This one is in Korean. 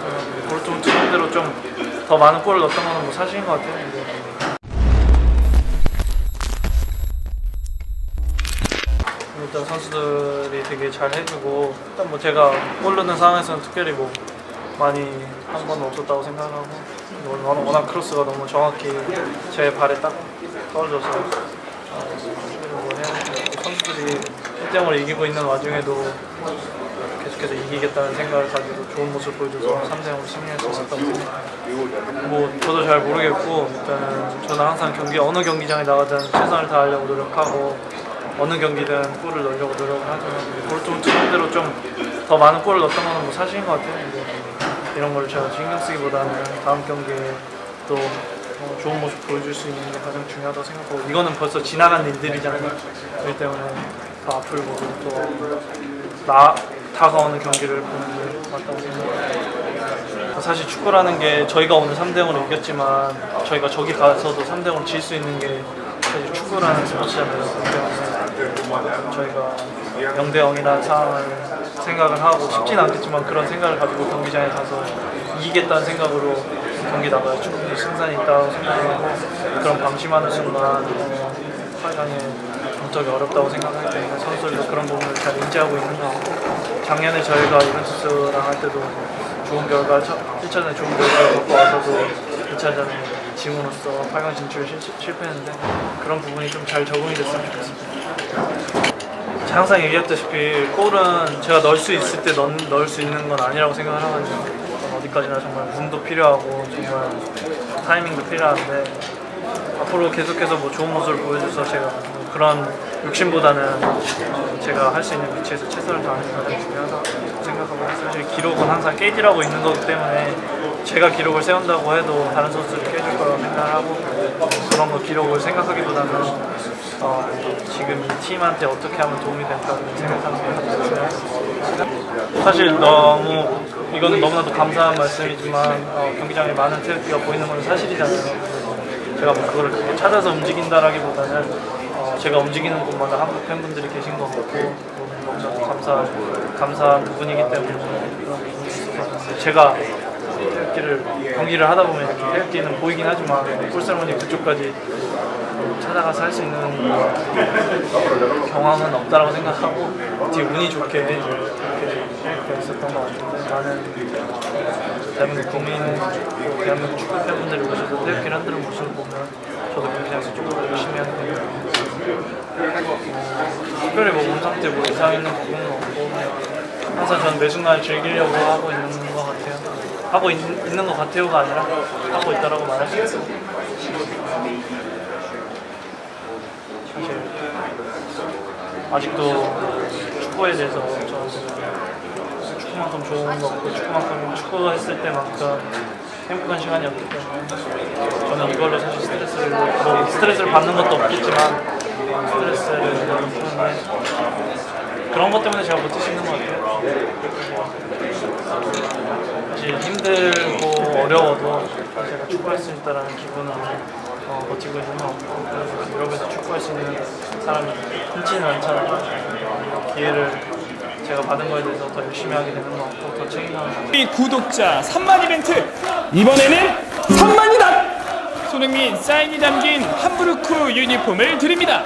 하지만 골좀 투대로 좀 더 많은 골을 넣었던 거는 뭐 사실인 것 같아요. 일단 선수들이 되게 잘 해주고 일단 뭐 제가 골 넣는 상황에서는 특별히 뭐 많이 한번 없었다고 생각하고 워낙, 워낙 크로스가 너무 정확히 제 발에 딱 떨어져서 어, 뭐 1대0으로 이기고 있는 와중에도 계속해서 이기겠다는 생각을 가지고 좋은 모습 보여줘서 3대0으로 승리할 수 있었다고 생각합니다. 뭐 저도 잘 모르겠고 일단은 저는 항상 경기 어느 경기장에 나가든 최선을 다하려고 노력하고 어느 경기든 골을 넣으려고 노력을 하지만 골좀 투대로 좀 더 많은 골을 넣었던 거는 뭐 사실인 것 같아요. 이런 걸 제가 신경 쓰기보다는 다음 경기에 또 어, 좋은 모습 보여줄 수 있는 게 가장 중요하다고 생각하고 이거는 벌써 지나간 일들이잖아요. 그렇기 때문에 더 앞을 보고 또 나, 다가오는 경기를 보는 게 맞다고 생각합니다. 사실 축구라는 게 저희가 오늘 3대0으로 이겼지만 저희가 저기 가서도 3대0으로 질 수 있는 게 사실 축구라는 스포츠잖아요. 저희가 0대 0이라는 상황을 생각을 하고 쉽진 않겠지만 그런 생각을 가지고 경기장에 가서 이기겠다는 생각으로 경기 나가야 충분히 승산이 있다고 생각하고 그런 방심하는 순간 어, 8강에 동적이 어렵다고 생각하기 때문에 선수들도 그런 부분을 잘 인지하고 있는 것 같고 작년에 저희가 유벤투스랑 할 때도 좋은 결과, 1차전에 좋은 결과를 갖고 와서도 2차전에 지금으로써 8강 진출 실, 실패했는데 그런 부분이 좀 잘 적응이 됐으면 좋겠습니다. 항상 얘기했다시피 골은 제가 넣을 수 있을 때 넣, 넣을 수 있는 건 아니라고 생각을 하거든요. 어디까지나 정말 운도 필요하고 정말 타이밍도 필요한데 앞으로 계속해서 뭐 좋은 모습을 보여줘서 제가 뭐 그런 욕심보다는 어, 제가 할 수 있는 위치에서 최선을 다하는 게 가장 중요하다고 생각하고 사실 기록은 항상 깨지라고 있는 거기 때문에 제가 기록을 세운다고 해도 다른 선수들이 깨질 거라고 생각하고 그런 거 기록을 생각하기보다는 어, 지금 이 팀한테 어떻게 하면 도움이 될까를 생각하는 게 가장 중요해요. 사실 너무 이거는 너무나도 감사한 말씀이지만 어, 경기장에 많은 태극기가 보이는 건 사실이잖아요. 제가 뭐 그걸 찾아서 움직인다라기보다는 어, 제가 움직이는 곳마다 한국 팬분들이 계신 것 같고 너무나도 감사 감사한 부분이기 때문에 제가 태극기를 경기를 하다 보면 이렇게 태극기는 보이긴 하지만 꿀설머니 그쪽까지 찾아가서 할 수 있는 경험은 없다라고 생각하고 되게 운이 좋게 이렇게 있었던 것 같은데 많은 대한민국 국민, 대한민국 축구 팬분들이 오셔서 태극기를 흔드는 모습을 보면 저도 조금 더 열심히 하는 것 같아요. 특별히 뭐 몸 상태 뭐 이상 있는 부분은 없고 항상 저는 매 순간 즐기려고 하고 있는 것 같아요. 하고 있, 있는 것 같아요가 아니라 하고 있다라고 말할 수 있어요. 사실 아직도 축구에 대해서 저는 축구만큼 좋은 거 없고 축구만큼 축구 했을 때만큼 행복한 시간이었기 때문에 저는 이걸로 사실 스트레스를 뭐 스트레스를 받는 것도 없겠지만 스트레스를 푸는데 그런 것 때문에 제가 수 있는 것 같아요. 사실 힘들고 어려워도 제가 축구할 수 있다는 기분은 어, 버티고 있는 것 같고 그래서 유럽에서 축구할 수 있는 사람이 흔치는 않잖아요. 기회를 제가 받은 거에 대해서 더 열심히 하게 되는 것 같고 더 책임감을 우리 구독자 3만 이벤트. 이번에는 3만이다. 손흥민 사인이 담긴 함부르크 유니폼을 드립니다